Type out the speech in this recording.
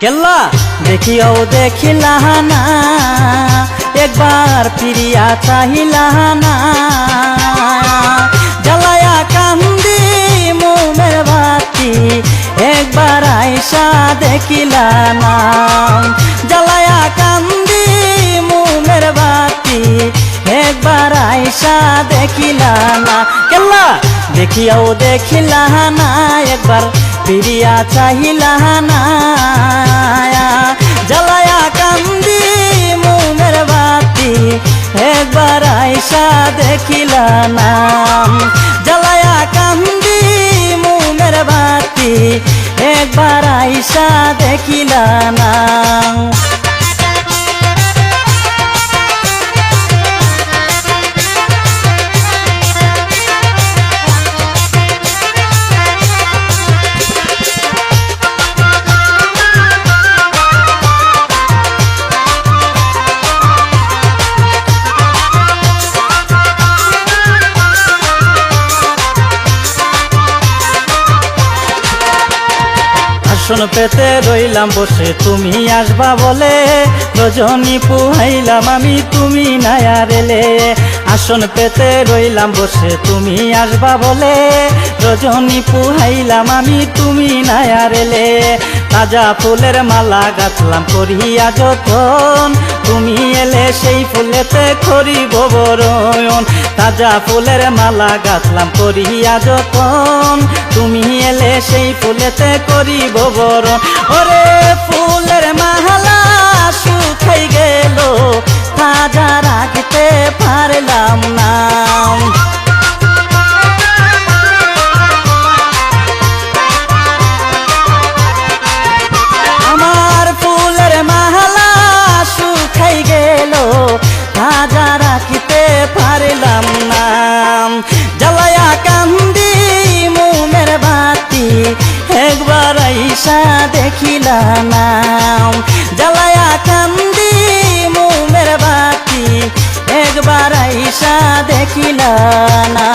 কেল্লা? দেখিও দেখিলা না একবার ফিরিয়া চাহিলা না জ্বালায়া কান্দি মোমের বাতি একবার আইসা দেখিলা না জ্বালায়া কান্দি মোমের বাতি একবার আইসা দেখিলা না কেল্লা? দেখিয়াও দেখিলা না একবার ফিরিয়া চাহিলা না জ্বালায়া কান্দি মোমের বাতি, একবার আইসা দেখিলা না জ্বালায়া কান্দি মোমের বাতি, একবার আইসা দেখিলা না আসন পেতে রইলাম বসে। তুমি আসবা বলে রজনী পুহাইলাম আমি, তুমি নায়া রেলে। আসন পেতে রইলাম বসে। তুমি আসবা বলে রজনী পুহাইলাম আমি, তুমি নায়া রেলে। তাজা ফুলের মালা গাছলাম করিয়া যতন, তুমি করি ফুলেতে করিব বরণ। তাজা ফুলের মালা গাছলাম করিয়া যতন। তুমি এলে সেই ফুলেতে করিব বরণ। ওরে ফুলের মালা শুকাই আইসা দেখিলা না জ্বালায়া কান্দি মোমের বাতি একবার আইসা দেখিলা না